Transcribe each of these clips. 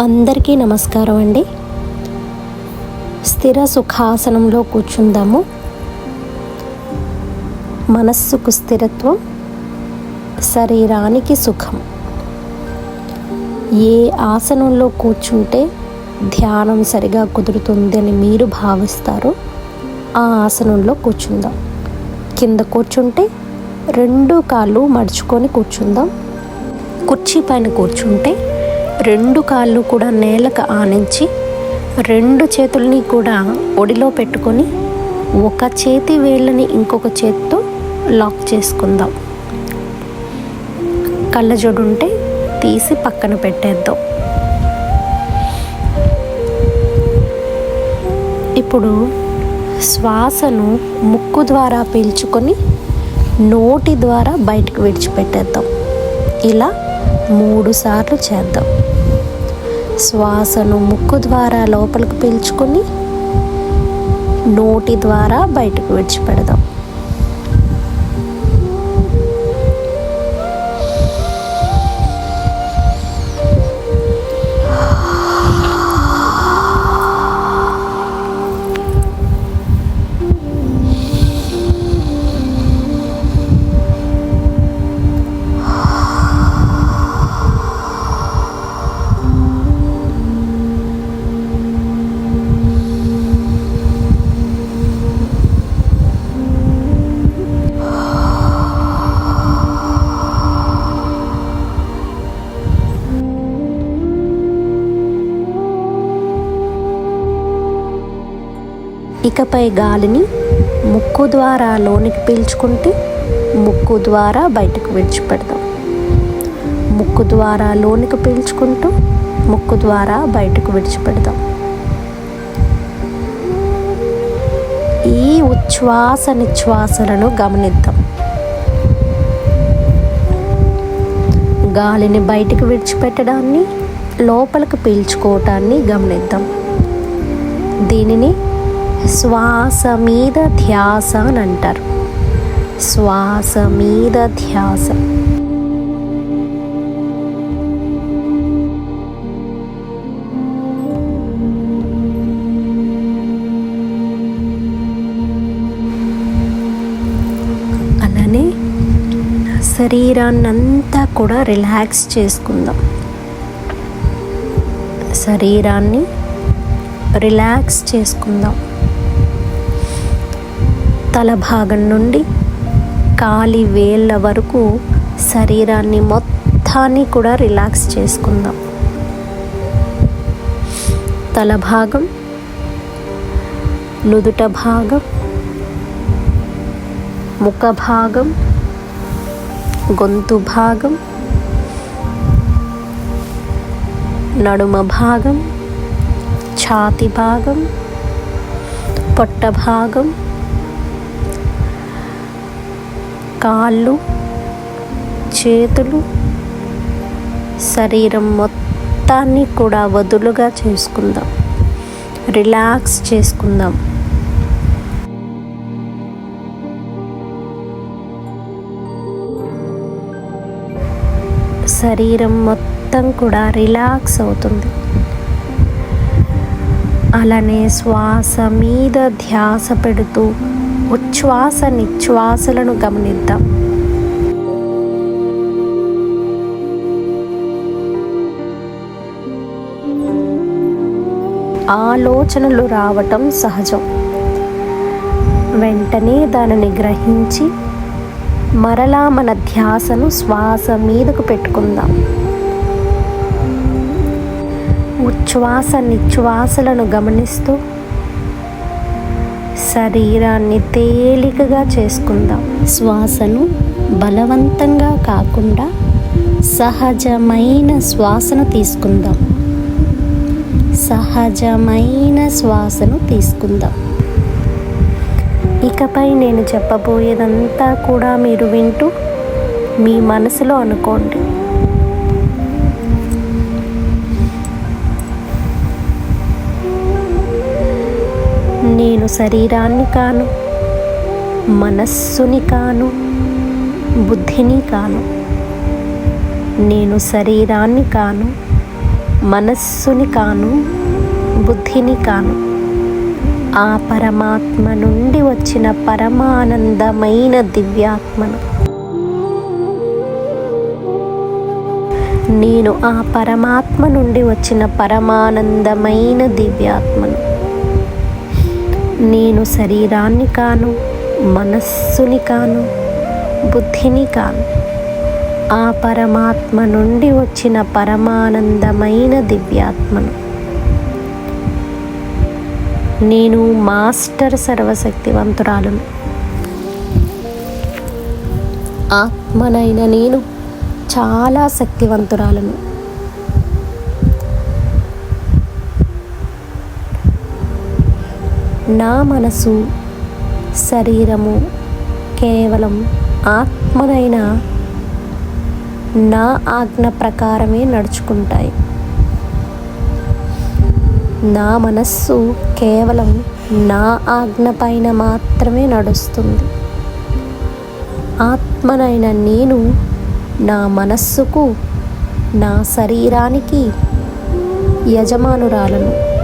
అందరికీ నమస్కారం అండి. స్థిర సుఖాసనంలో కూర్చుందాము. మనస్సుకు స్థిరత్వం శరీరానికి సుఖం. ఏ ఆసనంలో కూర్చుంటే ధ్యానం సరిగా కుదురుతుందని మీరు భావిస్తారో ఆ ఆసనంలో కూర్చుందాం. కింద కూర్చుంటే రెండు కాళ్ళు మడుచుకొని కూర్చుందాం. కుర్చీ పైన కూర్చుంటే రెండు కాళ్ళు కూడా నేలకు ఆనించి రెండు చేతుల్ని కూడా ఒడిలో పెట్టుకొని ఒక చేతి వేళ్ళని ఇంకొక చేతితో లాక్ చేసుకుందాం. కళ్ళజోడు ఉంటే తీసి పక్కన పెట్టేద్దాం. ఇప్పుడు శ్వాసను ముక్కు ద్వారా పీల్చుకొని నోటి ద్వారా బయటకు విడిచిపెట్టేద్దాం. ఇలా మూడు సార్లు చేద్దాం. శ్వాసను ముక్కు ద్వారా లోపలికి పీల్చుకొని నోటి ద్వారా బయటకు విడిచిపెడదాం. ఇకపై గాలిని ముక్కు ద్వారా లోనికి పీల్చుకుంటే ముక్కు ద్వారా బయటకు విడిచిపెడదాం ముక్కు ద్వారా లోనికి పీల్చుకుంటూ ముక్కు ద్వారా బయటకు విడిచిపెడదాం ఈ ఉచ్ఛ్వాస నిశ్వాసలను గమనిద్దాం. గాలిని బయటకు విడిచిపెట్టడాన్ని లోపలికి పీల్చుకోవటాన్ని గమనిద్దాం. దీనిని శ్వాస మీద ధ్యాస అని అంటారు శ్వాస మీద ధ్యాస అలానే శరీరాన్నంతా కూడా రిలాక్స్ చేసుకుందాం. శరీరాన్ని రిలాక్స్ చేసుకుందాం. తల భాగం నుండి కాలి వేళ్ళ వరకు శరీరాన్ని మొత్తాన్ని కూడా రిలాక్స్ చేసుకుందాం. తల భాగం నుదుట భాగం ముఖ భాగం గొంతు భాగం నడుమ భాగం ఛాతి భాగం పొట్ట భాగం కాళ్ళు చేతులు శరీరం మొత్తాన్ని కూడా వదులుగా చేసుకుందాం. రిలాక్స్ చేసుకుందాం. శరీరం మొత్తం కూడా రిలాక్స్ అవుతుంది. అలానే శ్వాస మీద ధ్యాస పెడుతూ ఉచ్ఛ్వాస నిశ్వాసలను గమనిద్దాం. ఆలోచనలు రావటం సహజం. వెంటనే దానిని గ్రహించి మరలా మన ధ్యాసను శ్వాస మీదకు పెట్టుకుందాం. ఉచ్ఛ్వాస నిశ్వాసలను గమనిస్తూ శరీరాన్ని తేలికగా చేసుకుందాం. శ్వాసను బలవంతంగా కాకుండా సహజమైన శ్వాసను తీసుకుందాం. సహజమైన శ్వాసను తీసుకుందాం. ఇకపై నేను చెప్పబోయేదంతా కూడా మీరు వింటూ మీ మనసులో అనుకోండి. నేను శరీరాన్ని కాను మనస్సుని కాను బుద్ధిని కాను. నేను శరీరాన్ని కాను మనస్సుని కాను బుద్ధిని కాను. ఆ పరమాత్మ నుండి వచ్చిన పరమానందమైన దివ్యాత్మను. నేను ఆ పరమాత్మ నుండి వచ్చిన పరమానందమైన దివ్యాత్మను. నేను శరీరాన్ని కాను మనస్సుని కాను బుద్ధిని కాను. ఆ పరమాత్మ నుండి వచ్చిన పరమానందమైన దివ్యాత్మను. నేను మాస్టర్ సర్వశక్తివంతురాలను. ఆత్మనైన నేను చాలా శక్తివంతురాలను. నా మనసు శరీరము కేవలం ఆత్మనైన నా ఆజ్ఞ ప్రకారమే నడుచుకుంటాయి. నా మనస్సు కేవలం నా ఆజ్ఞ పైన మాత్రమే నడుస్తుంది. ఆత్మనైన నేను నా మనస్సుకు నా శరీరానికి యజమానురాలను.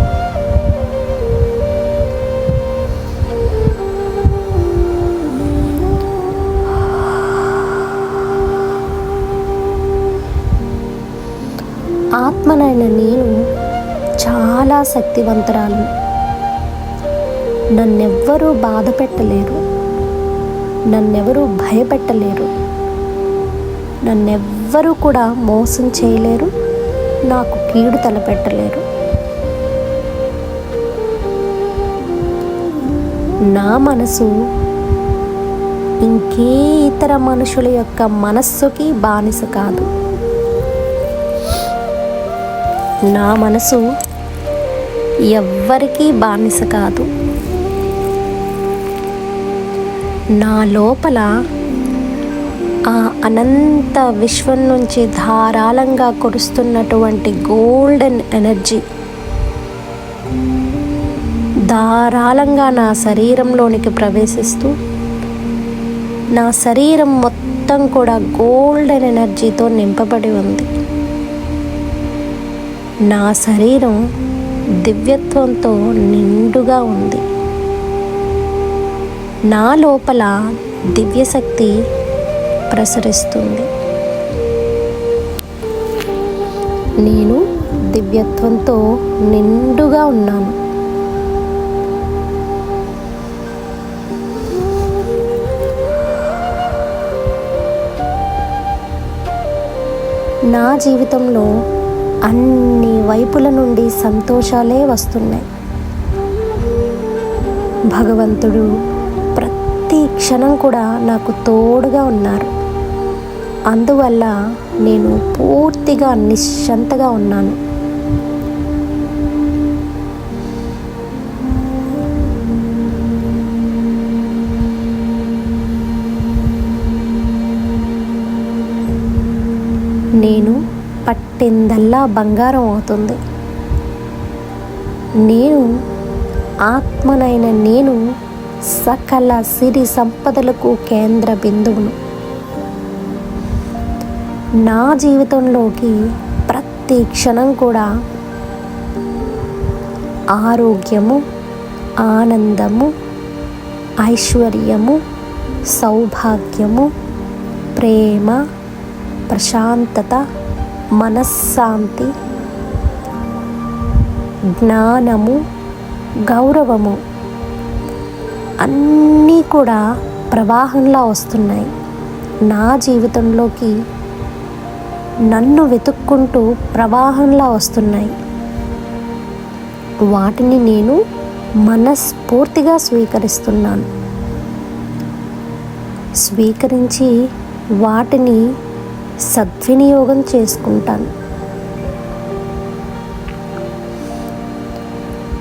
ఆత్మనైన నేను చాలా శక్తివంతురాలు. నన్నెవ్వరూ బాధ పెట్టలేరు నన్నెవరూ భయపెట్టలేరు. నన్నెవ్వరూ కూడా మోసం చేయలేరు. నాకు కీడు తలపెట్టలేరు. నా మనసు ఇంకే ఇతర మనుషుల యొక్క మనస్సుకి బానిస కాదు. నా మనసు ఎవ్వరికీ బానిస కాదు. నా లోపల ఆ అనంత విశ్వం నుంచి ధారాళంగా కురుస్తున్నటువంటి గోల్డెన్ ఎనర్జీ ధారాళంగా నా శరీరంలోనికి ప్రవేశిస్తూ నా శరీరం మొత్తం కూడా గోల్డెన్ ఎనర్జీతో నింపబడి ఉంది. నా శరీరం దివ్యత్వంతో నిండుగా ఉంది. నా లోపల దివ్యశక్తి ప్రసరిస్తుంది. నేను దివ్యత్వంతో నిండుగా ఉన్నాను. నా జీవితంలో అన్ని వైపుల నుండి సంతోషాలే వస్తున్నాయి. భగవంతుడు ప్రతి క్షణం కూడా నాకు తోడుగా ఉన్నారు. అందువల్ల నేను పూర్తిగా నిశ్చంతగా ఉన్నాను. పట్టిందల్లా బంగారం అవుతుంది. నేను ఆత్మనైన నేను సకల సిరి సంపదలకు కేంద్ర బిందువును. నా జీవితంలోకి ప్రతి క్షణం కూడా ఆరోగ్యము ఆనందము ఐశ్వర్యము సౌభాగ్యము ప్రేమ ప్రశాంతత మనశ్శాంతి జ్ఞానము గౌరవము అన్నీ కూడా ప్రవాహంలా వస్తున్నాయి. నా జీవితంలోకి నన్ను వెతుక్కుంటూ ప్రవాహంలా వస్తున్నాయి. వాటిని నేను మనస్ఫూర్తిగా స్వీకరిస్తున్నాను. స్వీకరించి వాటిని సద్వినియోగం చేసుకుంటాను.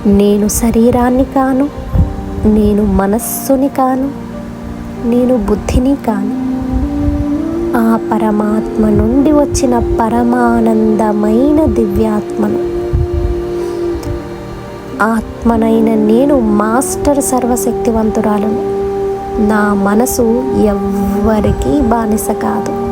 నేను శరీరాన్ని కాను నేను మనస్సుని కాను నేను బుద్ధిని కాను. ఆ పరమాత్మ నుండి వచ్చిన పరమానందమైన దివ్యాత్మను. ఆత్మనైన నేను మాస్టర్ సర్వశక్తివంతురాలను. నా మనసు ఎవ్వరికీ బానిస కాదు.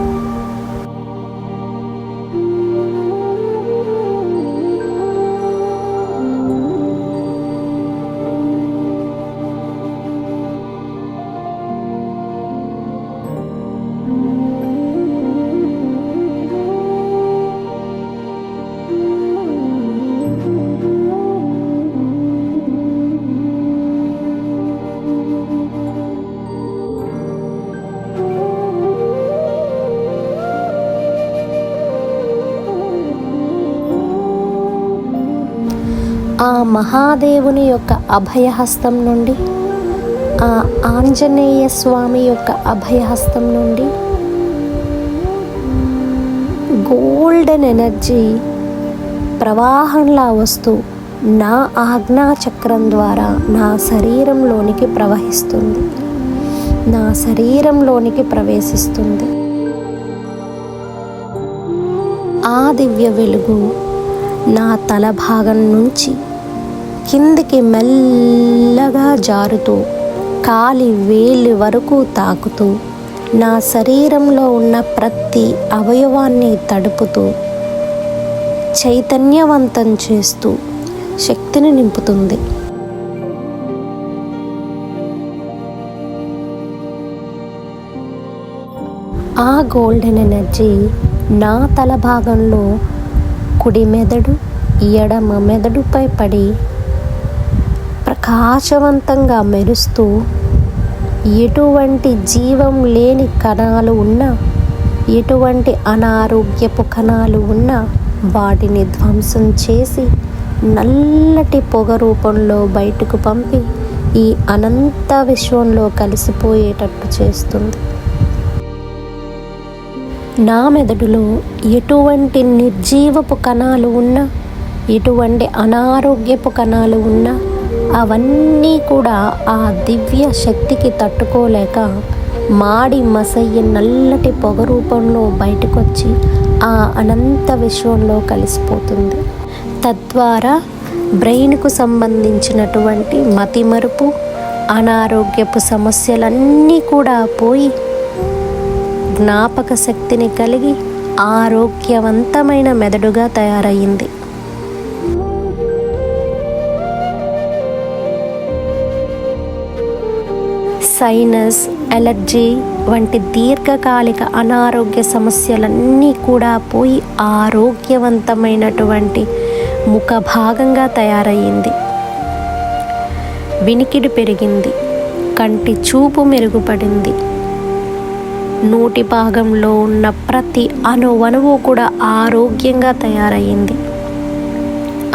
మహాదేవుని యొక్క అభయహస్తం నుండి ఆ ఆంజనేయ స్వామి యొక్క అభయహస్తం నుండి గోల్డెన్ ఎనర్జీ ప్రవాహంలా వస్తూ నా ఆజ్ఞా చక్రం ద్వారా నా శరీరంలోనికి ప్రవహిస్తుంది. నా శరీరంలోనికి ప్రవేశిస్తుంది. ఆ దివ్య వెలుగు నా తల భాగం నుంచి కిందికి మెల్లగా జారుతూ కాలి వేలి వరకు తాకుతూ నా శరీరంలో ఉన్న ప్రతి అవయవాన్ని తడుపుతూ చైతన్యవంతం చేస్తూ శక్తిని నింపుతుంది. ఆ గోల్డెన్ ఎనర్జీ నా తల భాగంలో కుడి మెదడు ఎడమ మెదడుపై పడి ప్రకాశవంతంగా మెరుస్తూ ఎటువంటి జీవం లేని కణాలు ఉన్నా ఎటువంటి అనారోగ్యపు కణాలు ఉన్నా వాటిని ధ్వంసం చేసి నల్లటి పొగ రూపంలో బయటకు పంపి ఈ అనంత విశ్వంలో కలిసిపోయేటట్టు చేస్తుంది. నా మెదడులో ఎటువంటి నిర్జీవపు కణాలు ఉన్నా ఎటువంటి అనారోగ్యపు కణాలు ఉన్నా అవన్నీ కూడా ఆ దివ్య శక్తికి తట్టుకోలేక మాడి మసయ్య నల్లటి పొగ రూపంలో బయటకొచ్చి ఆ అనంత విశ్వంలో కలిసిపోతుంది. తద్వారా బ్రెయిన్కు సంబంధించినటువంటి మతిమరుపు అనారోగ్యపు సమస్యలన్నీ కూడా పోయి జ్ఞాపక శక్తిని కలిగి ఆరోగ్యవంతమైన మెదడుగా తయారయ్యింది. సైనస్ ఎలర్జీ వంటి దీర్ఘకాలిక అనారోగ్య సమస్యలన్నీ కూడా పోయి ఆరోగ్యవంతమైనటువంటి ముఖ భాగంగా తయారయ్యింది. వినికిడి పెరిగింది. కంటి చూపు మెరుగుపడింది. నోటి భాగంలో ఉన్న ప్రతి అణువణువు కూడా ఆరోగ్యంగా తయారయ్యింది.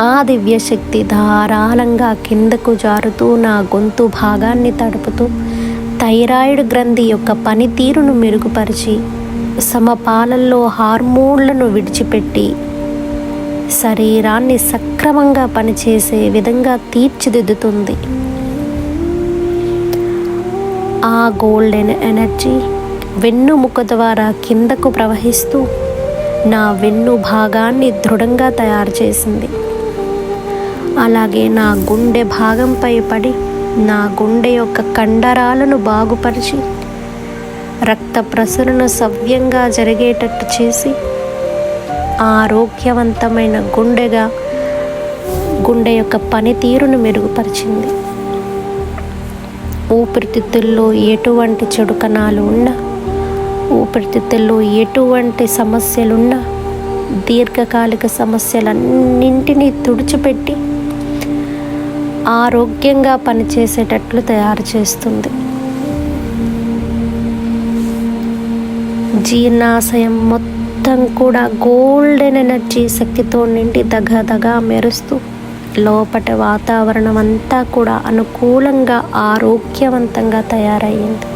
ఆ దివ్యశక్తి ధారాళంగా కిందకు జారుతూ నా గొంతు భాగాన్ని తడుపుతూ థైరాయిడ్ గ్రంథి యొక్క పనితీరును మెరుగుపరిచి సమపాలల్లో హార్మోన్లను విడిచిపెట్టి శరీరాన్ని సక్రమంగా పనిచేసే విధంగా తీర్చిదిద్దుతుంది. ఆ గోల్డెన్ ఎనర్జీ వెన్నుముక ద్వారా కిందకు ప్రవహిస్తూ నా వెన్ను భాగాన్ని దృఢంగా తయారు చేసింది. అలాగే నా గుండె భాగంపై పడి నా గుండె యొక్క కండరాలను బాగుపరిచి రక్త ప్రసరణ సవ్యంగా జరిగేటట్టు చేసి ఆరోగ్యవంతమైన గుండెగా గుండె యొక్క పనితీరును మెరుగుపరిచింది. ఊపిరితిత్తుల్లో ఎటువంటి చెడు కణాలు ఉన్నా ఊపిరితిత్తుల్లో ఎటువంటి సమస్యలున్నా దీర్ఘకాలిక సమస్యలన్నింటినీ తుడిచిపెట్టి ఆరోగ్యంగా పనిచేసేటట్లు తయారు చేస్తుంది. జీర్ణాశయం మొత్తం కూడా గోల్డెన్ ఎనర్జీ శక్తితో నిండి దగదగా మెరుస్తూ లోపటి వాతావరణం అంతా కూడా అనుకూలంగా ఆరోగ్యవంతంగా తయారయ్యింది.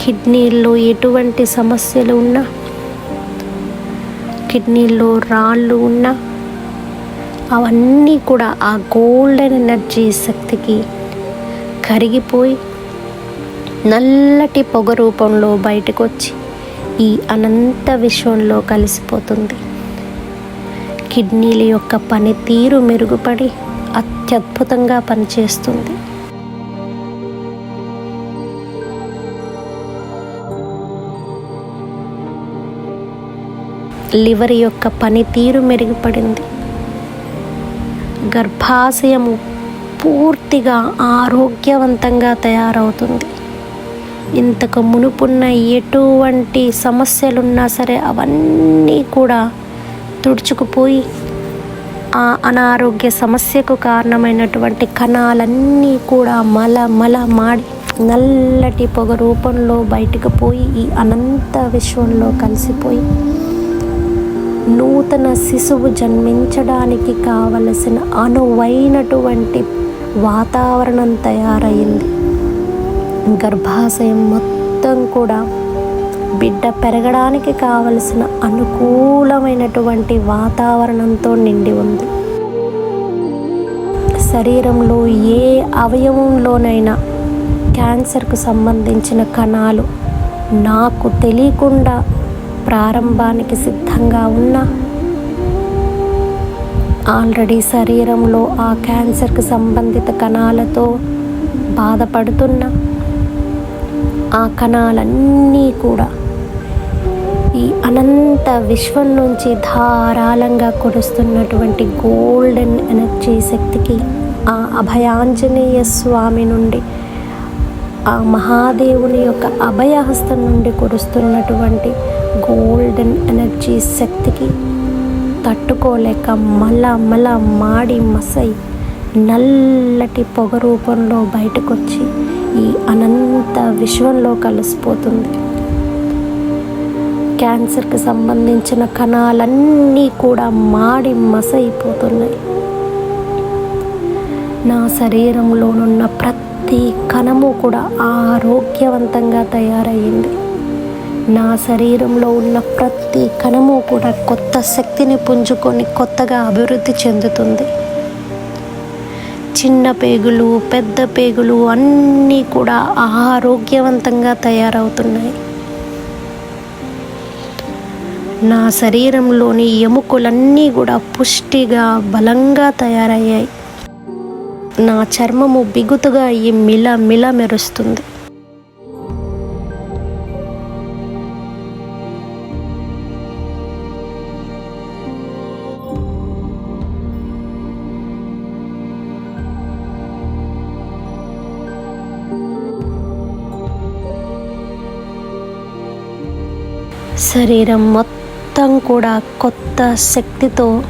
కిడ్నీల్లో ఎటువంటి సమస్యలు ఉన్నా కిడ్నీల్లో రాళ్ళు ఉన్నా అవన్నీ కూడా ఆ గోల్డెన్ ఎనర్జీ శక్తికి కరిగిపోయి నల్లటి పొగ రూపంలో బయటకు వచ్చి ఈ అనంత విశ్వంలో కలిసిపోతుంది. కిడ్నీల యొక్క పనితీరు మెరుగుపడి అత్యద్భుతంగా పనిచేస్తుంది. లివర్ యొక్క పనితీరు మెరుగుపడింది. గర్భాశయము పూర్తిగా ఆరోగ్యవంతంగా తయారవుతుంది. ఇంతకు మునుపున్న ఎటువంటి సమస్యలున్నా సరే అవన్నీ కూడా తుడుచుకుపోయి ఆ అనారోగ్య సమస్యకు కారణమైనటువంటి కణాలన్నీ కూడా మల మల మాడి నల్లటి పొగ రూపంలో బయటకు పోయి ఈ అనంత విశ్వంలో కలిసిపోయి నూతన శిశువు జన్మించడానికి కావలసిన అనువైనటువంటి వాతావరణం తయారైంది. గర్భాశయం మొత్తం కూడా బిడ్డ పెరగడానికి కావలసిన అనుకూలమైనటువంటి వాతావరణంతో నిండి ఉంది. శరీరంలో ఏ అవయవంలోనైనా క్యాన్సర్కు సంబంధించిన కణాలు నాకు తెలియకుండా ప్రారంభానికి సిద్ధంగా ఉన్న. ఆల్రెడీ శరీరంలో ఆ క్యాన్సర్కి సంబంధిత కణాలతో బాధపడుతున్న. ఆ కణాలన్నీ కూడా ఈ అనంత విశ్వం నుంచి ధారాళంగా కురుస్తున్నటువంటి గోల్డెన్ ఎనర్జీ శక్తికి ఆ అభయాంజనేయ స్వామి నుండి ఆ మహాదేవుని యొక్క అభయహస్తం నుండి కురుస్తున్నటువంటి గోల్డెన్ ఎనర్జీ శక్తికి తట్టుకోలేక మళ్ళా మళ్ళా మాడి మసై నల్లటి పొగ రూపంలో బయటకొచ్చి ఈ అనంత విశ్వంలో కలిసిపోతుంది. క్యాన్సర్కి సంబంధించిన కణాలన్నీ కూడా మాడి మసైపోతున్నాయి. నా శరీరంలోనున్న ప్రతి కణము కూడా ఆరోగ్యవంతంగా తయారయ్యింది. నా శరీరంలో ఉన్న ప్రతి కణము కూడా కొత్త శక్తిని పుంజుకొని కొత్తగా అభివృద్ధి చెందుతుంది. చిన్న పేగులు పెద్ద పేగులు అన్నీ కూడా ఆరోగ్యవంతంగా తయారవుతున్నాయి. నా శరీరంలోని ఎముకలన్నీ కూడా పుష్టిగా బలంగా తయారయ్యాయి. నా చర్మము బిగుతుగా అయ్యి మిల మిల మెరుస్తుంది. శరీరం మొత్తం కూడా కొత్త శక్తితో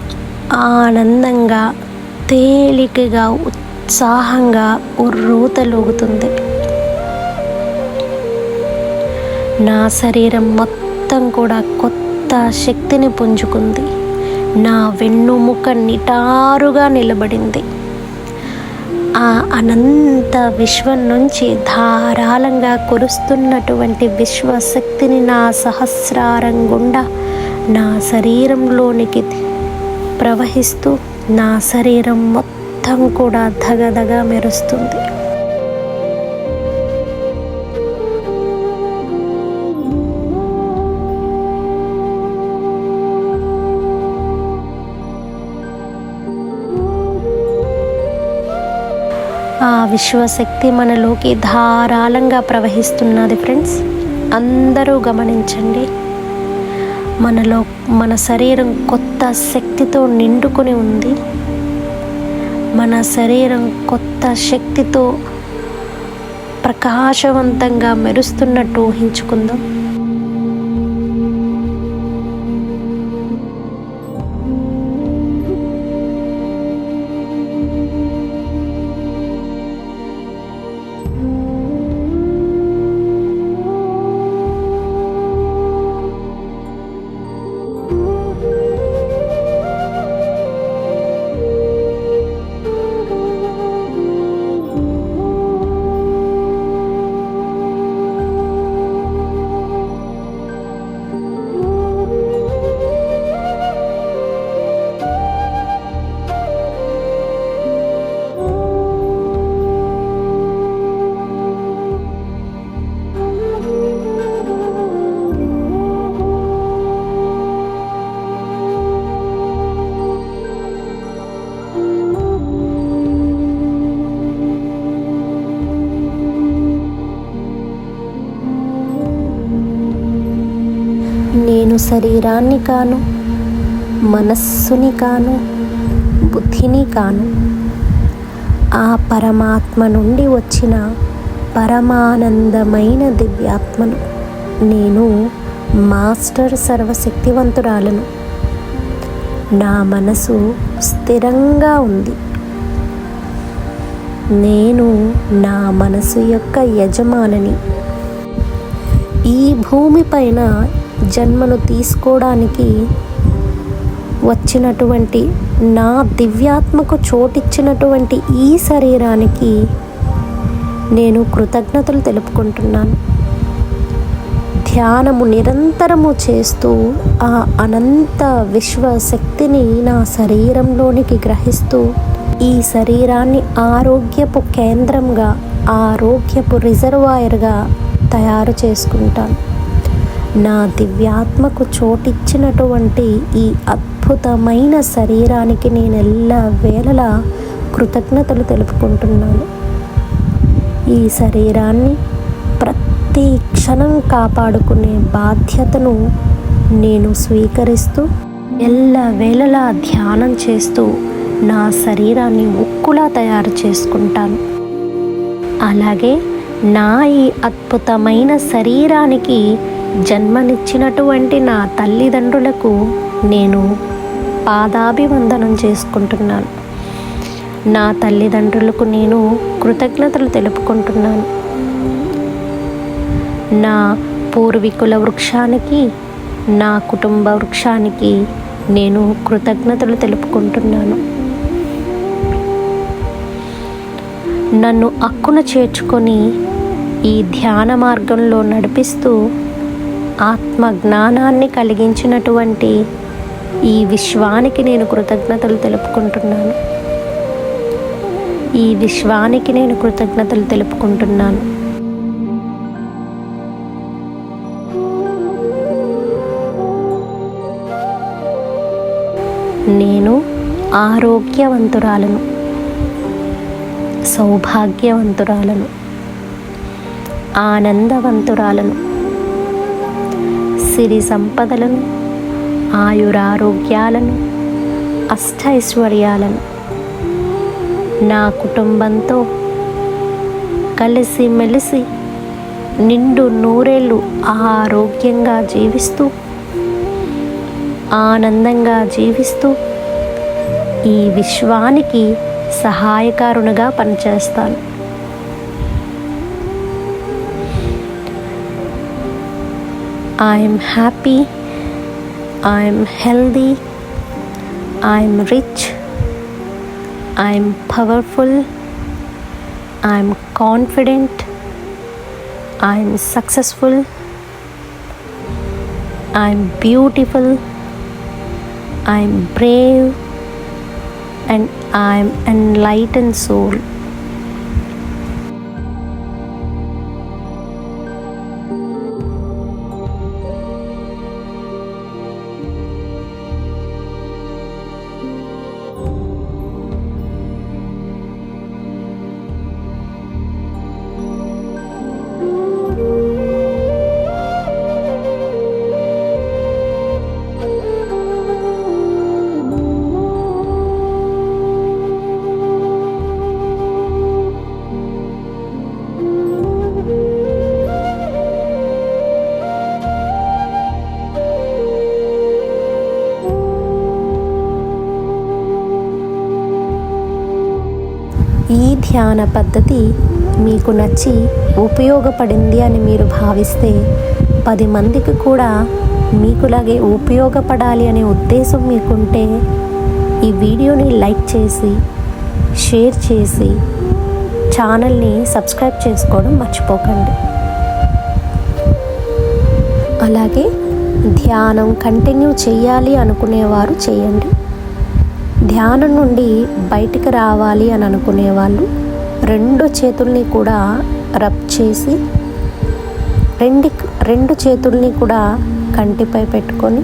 ఆనందంగా తేలికగా ఉత్సాహంగా ఉర్రూతలూగుతుంది. నా శరీరం మొత్తం కూడా కొత్త శక్తిని పుంజుకుంది. నా వెన్నుముక నిటారుగా నిలబడింది. ఆ అనంత విశ్వం నుంచి ధారాళంగా కురుస్తున్నటువంటి విశ్వశక్తిని నా సహస్రారం గుండా నా శరీరంలోనికి ప్రవహిస్తూ నా శరీరం మొత్తం కూడా ధగధగా మెరుస్తుంది. ఆ విశ్వశక్తి మనలోకి ధారాళంగా ప్రవహిస్తున్నది ఫ్రెండ్స్. అందరూ గమనించండి. మనలో మన శరీరం కొత్త శక్తితో నిండుకొని ఉంది. మన శరీరం కొత్త శక్తితో ప్రకాశవంతంగా మెరుస్తున్నట్టు ఊహించుకుందాం. నేను శరీరాన్ని కాను మనస్సుని కాను బుద్ధిని కాను. ఆ పరమాత్మ నుండి వచ్చిన పరమానందమైన దివ్యాత్మను నేను మాస్టర్ సర్వశక్తివంతురాలను. నా మనసు స్థిరంగా ఉంది. నేను నా మనసు యొక్క యజమానిని. ఈ భూమిపైన జన్మను తీసుకోవడానికి వచ్చినటువంటి నా దివ్యాత్మకు చోటిచ్చినటువంటి ఈ శరీరానికి నేను కృతజ్ఞతలు తెలుపుకుంటున్నాను. ధ్యానము నిరంతరము చేస్తూ ఆ అనంత విశ్వశక్తిని నా శరీరంలోనికి గ్రహిస్తూ ఈ శరీరాన్ని ఆరోగ్యపు కేంద్రంగా ఆరోగ్యపు రిజర్వాయర్గా తయారు చేసుకుంటాను. నా దివ్యాత్మకు చోటిచ్చినటువంటి ఈ అద్భుతమైన శరీరానికి నేను ఎల్ల వేళలా కృతజ్ఞతలు తెలుపుకుంటున్నాను. ఈ శరీరాన్ని ప్రతి క్షణం కాపాడుకునే బాధ్యతను నేను స్వీకరిస్తూ ఎల్ల వేళలా ధ్యానం చేస్తూ నా శరీరాన్ని ఉక్కులా తయారు చేసుకుంటాను. అలాగే నా ఈ అద్భుతమైన శరీరానికి జన్మనిచ్చినటువంటి నా తల్లిదండ్రులకు నేను పాదాభివందనం చేసుకుంటున్నాను. నా తల్లిదండ్రులకు నేను కృతజ్ఞతలు తెలుపుకుంటున్నాను. నా పూర్వీకుల వృక్షానికి నా కుటుంబ వృక్షానికి నేను కృతజ్ఞతలు తెలుపుకుంటున్నాను. నన్ను అక్కున చేర్చుకొని ఈ ధ్యాన మార్గంలో నడిపిస్తూ ఆత్మ జ్ఞానాన్ని కలిగించినటువంటి ఈ విశ్వానికి నేను కృతజ్ఞతలు తెలుపుకుంటున్నాను. ఈ విశ్వానికి నేను కృతజ్ఞతలు తెలుపుకుంటున్నాను. నేను ఆరోగ్యవంతురాలను. సౌభాగ్యవంతురాలను. ఆనందవంతురాలను. సిరి సంపదలను ఆయురారోగ్యాలను అష్టైశ్వర్యాలను నా కుటుంబంతో కలిసి మెలిసి నిండు నూరేళ్ళు ఆరోగ్యంగా జీవిస్తూ ఆనందంగా జీవిస్తూ ఈ విశ్వానికి సహాయకారునిగా పనిచేస్తాను. I'm happy, I'm healthy, I'm rich, I'm powerful, I'm confident, I'm successful, I'm beautiful, I'm brave, and I'm enlightened soul. ఈ ధ్యాన పద్ధతి మీకు నచ్చి ఉపయోగపడింది అని మీరు భావిస్తే పది మందికి కూడా మీకులాగే ఉపయోగపడాలి అనే ఉద్దేశం మీకుంటే ఈ వీడియోని లైక్ చేసి షేర్ చేసి ఛానల్ని సబ్స్క్రైబ్ చేసుకోవడం మర్చిపోకండి. అలాగే ధ్యానం కంటిన్యూ చేయాలి అనుకునేవారు చేయండి. ధ్యానం నుండి బయటికి రావాలి అని అనుకునే వాళ్ళు రెండు చేతుల్ని కూడా రబ్ చేసి రెండు రెండు చేతుల్ని కూడా కంటిపై పెట్టుకొని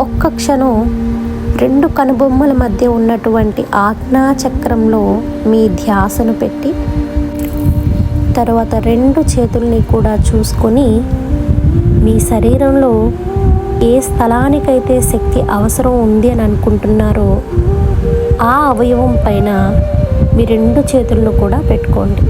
ఒక్క క్షణం రెండు కనుబొమ్మల మధ్య ఉన్నటువంటి ఆజ్ఞా చక్రంలో మీ ధ్యాసను పెట్టి తర్వాత రెండు చేతుల్ని కూడా చూసుకొని మీ శరీరంలో ఏ స్థలానికైతే శక్తి అవసరం ఉంది అని అనుకుంటున్నారో ఆ అవయవం పైన మీ రెండు చేతులను కూడా పెట్టుకోండి.